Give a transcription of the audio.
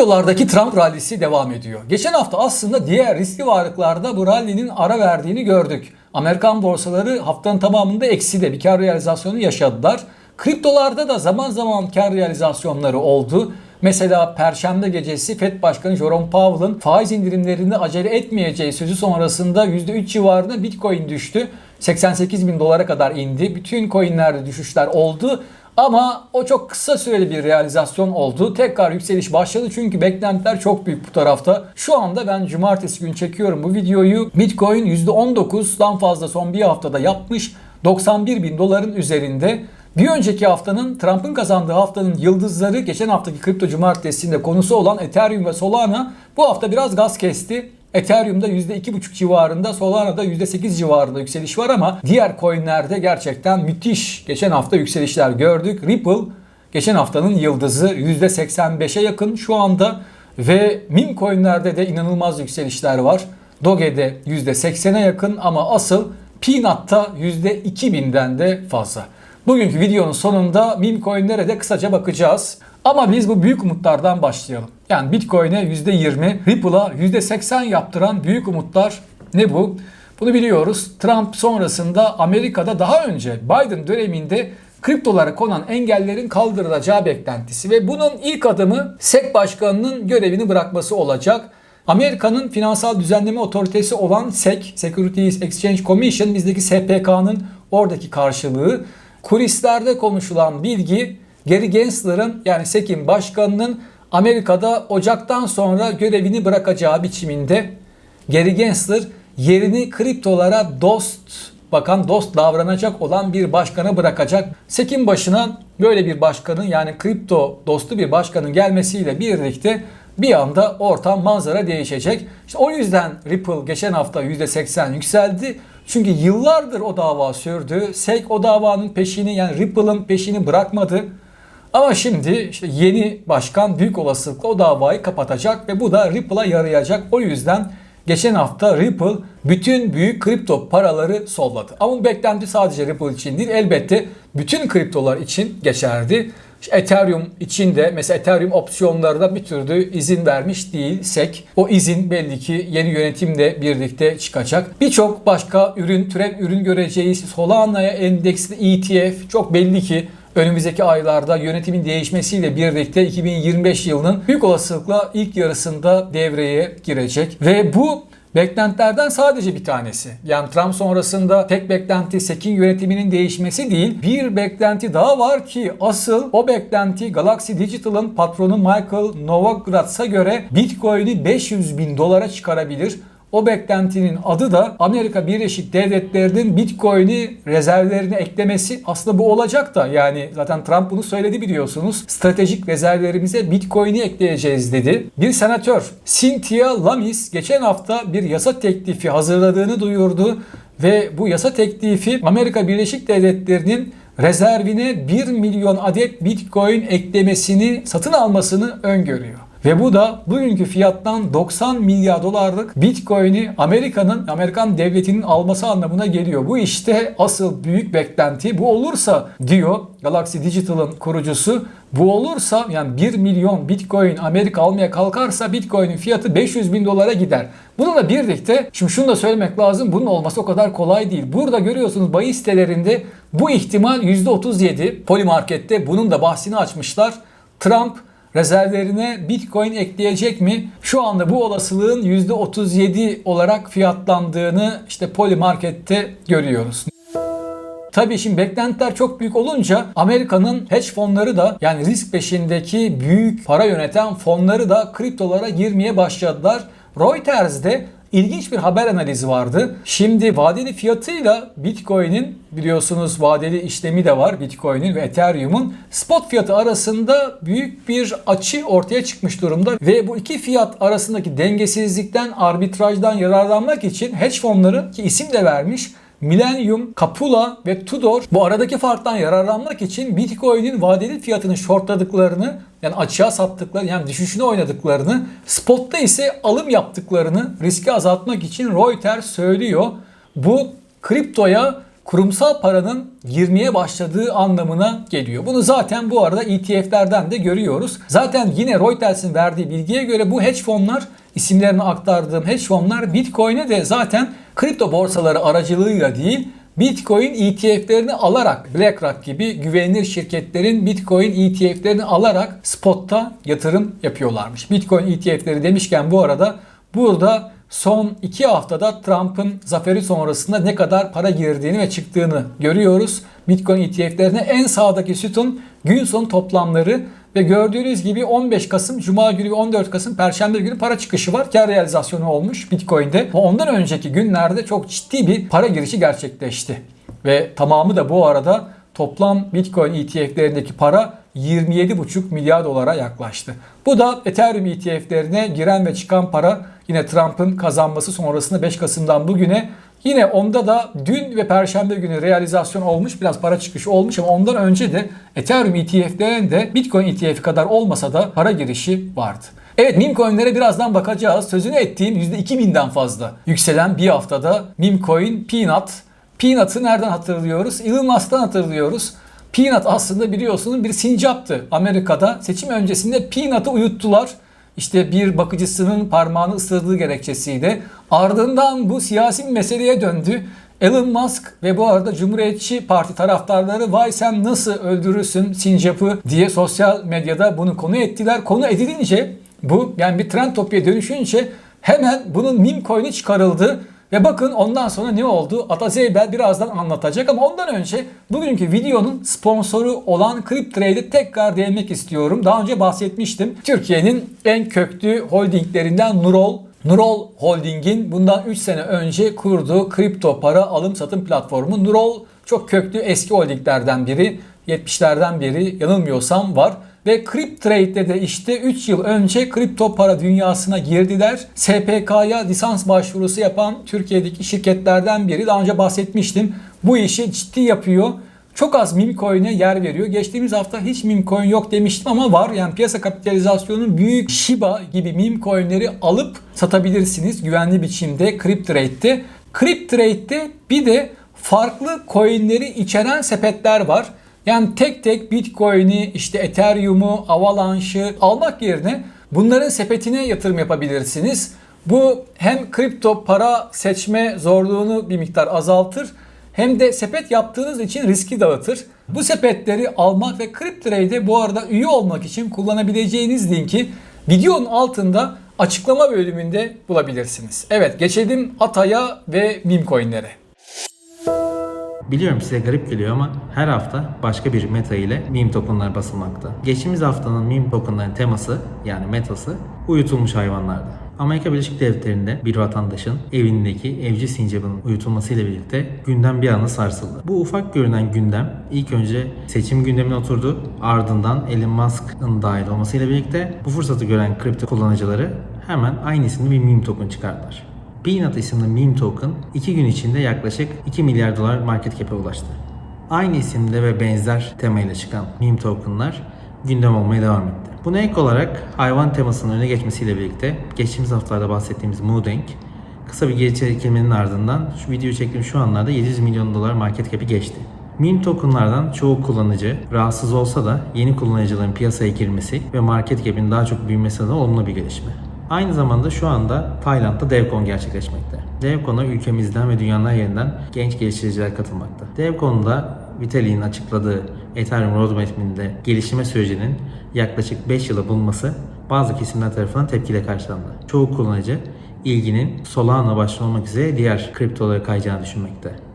Kriptolardaki Trump rallisi devam ediyor. Geçen hafta aslında diğer riskli varlıklarda bu rallinin ara verdiğini gördük. Amerikan borsaları haftanın tamamında ekside bir kar realizasyonu yaşadılar. Kriptolarda da zaman zaman kar realizasyonları oldu. Mesela Perşembe gecesi FED Başkanı Jerome Powell'ın faiz indirimlerinde acele etmeyeceği sözü sonrasında %3 civarında Bitcoin düştü. 88 bin dolara kadar indi. Bütün coinlerde düşüşler oldu. Ama o çok kısa süreli bir realizasyon oldu. Tekrar yükseliş başladı çünkü beklentiler çok büyük bu tarafta. Şu anda ben cumartesi günü çekiyorum bu videoyu. Bitcoin %19'dan fazla son bir haftada yapmış. 91 bin doların üzerinde. Bir önceki haftanın Trump'ın kazandığı haftanın yıldızları geçen haftaki kripto cumartesinde konusu olan Ethereum ve Solana bu hafta biraz gaz kesti. Ethereum'da %2,5 civarında, Solana'da %8 civarında yükseliş var ama diğer coinlerde gerçekten müthiş geçen hafta yükselişler gördük. Ripple geçen haftanın yıldızı %85'e yakın şu anda ve meme coinlerde de inanılmaz yükselişler var. Doge'de %80'e yakın ama asıl Peanut'ta %2000'den de fazla. Bugünkü videonun sonunda meme coinlere de kısaca bakacağız. Ama biz bu büyük umutlardan başlayalım. Yani Bitcoin'e %20, Ripple'a %80 yaptıran büyük umutlar ne bu? Bunu biliyoruz. Trump sonrasında Amerika'da daha önce Biden döneminde kriptolara konan engellerin kaldırılacağı beklentisi ve bunun ilk adımı SEC başkanının görevini bırakması olacak. Amerika'nın finansal düzenleme otoritesi olan SEC, Securities Exchange Commission, bizdeki SPK'nın oradaki karşılığı. Kulislerde konuşulan bilgi Gary Gensler'ın yani SEC'in başkanının Amerika'da Ocak'tan sonra görevini bırakacağı biçiminde Gary Gensler yerini kriptolara dost bakan dost davranacak olan bir başkanı bırakacak. SEC'in başına böyle bir başkanın yani kripto dostu bir başkanın gelmesiyle birlikte bir anda ortam manzara değişecek. İşte o yüzden Ripple geçen hafta %80 yükseldi. Çünkü yıllardır o dava sürdü. SEC o davanın peşini yani Ripple'ın peşini bırakmadı. Ama şimdi işte yeni başkan büyük olasılıkla o davayı kapatacak ve bu da Ripple'a yarayacak. O yüzden geçen hafta Ripple bütün büyük kripto paraları solladı. Ama bu beklenti sadece Ripple için değil elbette bütün kriptolar için geçerli. İşte Ethereum için de mesela Ethereum opsiyonlarına bir türlü izin vermiş değil SEC. O izin belli ki yeni yönetimle birlikte çıkacak. Birçok başka ürün, türev ürün göreceğiz. Solana'ya endeksli ETF çok belli ki önümüzdeki aylarda yönetimin değişmesiyle birlikte 2025 yılının büyük olasılıkla ilk yarısında devreye girecek. Ve bu Beklentilerden sadece bir tanesi. Yani Trump sonrasında tek beklenti SEC'in yönetiminin değişmesi değil. Bir beklenti daha var ki asıl o beklenti Galaxy Digital'ın patronu Michael Novogratz'a göre Bitcoin'i 500 bin dolara çıkarabilir. O beklentinin adı da Amerika Birleşik Devletleri'nin Bitcoin'i rezervlerine eklemesi. Aslında bu olacak da yani zaten Trump bunu söyledi biliyorsunuz. Stratejik rezervlerimize Bitcoin'i ekleyeceğiz dedi. Bir senatör Cynthia Lamis geçen hafta bir yasa teklifi hazırladığını duyurdu ve bu yasa teklifi Amerika Birleşik Devletleri'nin rezervine 1 milyon adet Bitcoin eklemesini satın almasını öngörüyor. Ve bu da bugünkü fiyattan 90 milyar dolarlık Bitcoin'i Amerika'nın, Amerikan devletinin alması anlamına geliyor. Bu işte asıl büyük beklenti. Bu olursa diyor Galaxy Digital'ın kurucusu bu olursa yani 1 milyon Bitcoin Amerika almaya kalkarsa Bitcoin'in fiyatı 500 bin dolara gider. Bununla birlikte şimdi şunu da söylemek lazım bunun olması o kadar kolay değil. Burada görüyorsunuz bahis sitelerinde bu ihtimal %37. Polymarket'te bunun da bahsini açmışlar. Trump rezervlerine Bitcoin ekleyecek mi? Şu anda bu olasılığın %37 olarak fiyatlandığını işte Polymarket'te görüyoruz. Tabii şimdi beklentiler çok büyük olunca Amerika'nın hedge fonları da yani risk peşindeki büyük para yöneten fonları da kriptolara girmeye başladılar. Reuters'de ilginç bir haber analizi vardı. Şimdi vadeli fiyatıyla Bitcoin'in biliyorsunuz vadeli işlemi de var Bitcoin'in ve Ethereum'un spot fiyatı arasında büyük bir açı ortaya çıkmış durumda ve bu iki fiyat arasındaki dengesizlikten arbitrajdan yararlanmak için hedge fonları ki isim de vermiş Millennium, Capula ve Tudor bu aradaki farktan yararlanmak için Bitcoin'in vadeli fiyatını shortladıklarını yani açığa sattıkları yani düşüşünü oynadıklarını spotta ise alım yaptıklarını riski azaltmak için Reuters söylüyor. Bu kriptoya kurumsal paranın girmeye başladığı anlamına geliyor. Bunu zaten bu arada ETF'lerden de görüyoruz. Zaten yine Reuters'in verdiği bilgiye göre bu hedge fonlar isimlerini aktardığım hedge fonlar Bitcoin'e de zaten kripto borsaları aracılığıyla değil Bitcoin ETF'lerini alarak BlackRock gibi güvenilir şirketlerin Bitcoin ETF'lerini alarak spotta yatırım yapıyorlarmış. Bitcoin ETF'leri demişken bu arada burada son 2 haftada Trump'ın zaferi sonrasında ne kadar para girdiğini ve çıktığını görüyoruz. Bitcoin ETF'lerine en sağdaki sütun gün sonu toplamları ve gördüğünüz gibi 15 Kasım Cuma günü ve 14 Kasım Perşembe günü para çıkışı var. Kar realizasyonu olmuş Bitcoin'de. Ondan önceki günlerde çok ciddi bir para girişi gerçekleşti. Ve tamamı da bu arada toplam Bitcoin ETF'lerindeki para 27,5 milyar dolara yaklaştı. Bu da Ethereum ETF'lerine giren ve çıkan para yine Trump'ın kazanması sonrasında 5 Kasım'dan bugüne Yine onda da dün ve perşembe günü realizasyon olmuş. Biraz para çıkışı olmuş ama ondan önce de Ethereum ETF'lerinde Bitcoin ETF kadar olmasa da para girişi vardı. Evet meme coinlere birazdan bakacağız. Sözünü ettiğim %2000'den fazla yükselen bir haftada meme coin Peanut. Peanut'ı nereden hatırlıyoruz? Elon Musk'tan hatırlıyoruz. Peanut aslında biliyorsunuz bir sincaptı. Amerika'da seçim öncesinde Peanut'ı uyuttular. İşte bir bakıcısının parmağını ısırdığı gerekçesiyle. Ardından bu siyasi meseleye döndü. Elon Musk ve bu arada Cumhuriyetçi Parti taraftarları vay sen nasıl öldürürsün sincapı diye sosyal medyada bunu konu ettiler. Konu edilince bu yani bir trend topiye dönüşünce hemen bunun meme coin'i çıkarıldı. Ve bakın ondan sonra ne oldu? Ata Zeybel birazdan anlatacak ama ondan önce bugünkü videonun sponsoru olan CrypTrade'e tekrar değinmek istiyorum. Daha önce bahsetmiştim. Türkiye'nin en köklü holdinglerinden Nurol Nurol Holding'in bundan 3 sene önce kurduğu kripto para alım satım platformu Nurol çok köklü eski holdinglerden biri. 70'lerden beri yanılmıyorsam var. Ve CrypTrade'de de işte 3 yıl önce kripto para dünyasına girdiler. SPK'ya lisans başvurusu yapan Türkiye'deki şirketlerden biri. Daha önce bahsetmiştim. Bu işi ciddi yapıyor. Çok az meme coin'e yer veriyor. Geçtiğimiz hafta hiç meme coin yok demiştim ama var. Yani piyasa kapitalizasyonu büyük Shiba gibi meme coin'leri alıp satabilirsiniz güvenli biçimde CrypTrade'de. CrypTrade'de bir de farklı coin'leri içeren sepetler var. Yani tek tek Bitcoin'i, işte Ethereum'u, Avalanche'ı almak yerine bunların sepetine yatırım yapabilirsiniz. Bu hem kripto para seçme zorluğunu bir miktar azaltır hem de sepet yaptığınız için riski dağıtır. Bu sepetleri almak ve CrypTrade'e bu arada üye olmak için kullanabileceğiniz linki videonun altında açıklama bölümünde bulabilirsiniz. Evet geçelim Atay'a ve meme. Biliyorum size garip geliyor ama her hafta başka bir meta ile meme tokenlar basılmakta. Geçtiğimiz haftanın meme tokenların teması yani metası uyutulmuş hayvanlardı. Amerika Birleşik Devletleri'nde bir vatandaşın evindeki evcil sincapın uyutulmasıyla birlikte gündem bir anda sarsıldı. Bu ufak görünen gündem ilk önce seçim gündemine oturdu. Ardından Elon Musk'ın dahil olmasıyla birlikte bu fırsatı gören kripto kullanıcıları hemen aynı isimli bir meme token çıkardılar. Peanut isimli meme token 2 gün içinde yaklaşık 2 milyar dolar market cap'e ulaştı. Aynı isimde ve benzer temayla çıkan meme tokenlar gündem olmaya devam etti. Buna ek olarak hayvan temasının öne geçmesiyle birlikte geçtiğimiz haftalarda bahsettiğimiz Moodink kısa bir geri çekilmenin ardından şu videoyu çektiğim şu anlarda 700 milyon dolar market cap'i geçti. Meme tokenlardan çoğu kullanıcı rahatsız olsa da yeni kullanıcıların piyasaya girmesi ve market cap'in daha çok büyümesi adına olumlu bir gelişme. Aynı zamanda şu anda Tayland'da DevCon gerçekleşmekte. DevCon'a ülkemizden ve dünyanın yerinden genç geliştiriciler katılmakta. DevCon'da Vitalik'in açıkladığı Ethereum Roadmap'inde geliştirme sürecinin yaklaşık 5 yıla bulunması bazı kesimler tarafından tepkiyle karşılandı. Çoğu kullanıcı ilginin Solana başta olmak üzere diğer kriptolara kayacağını düşünmekte.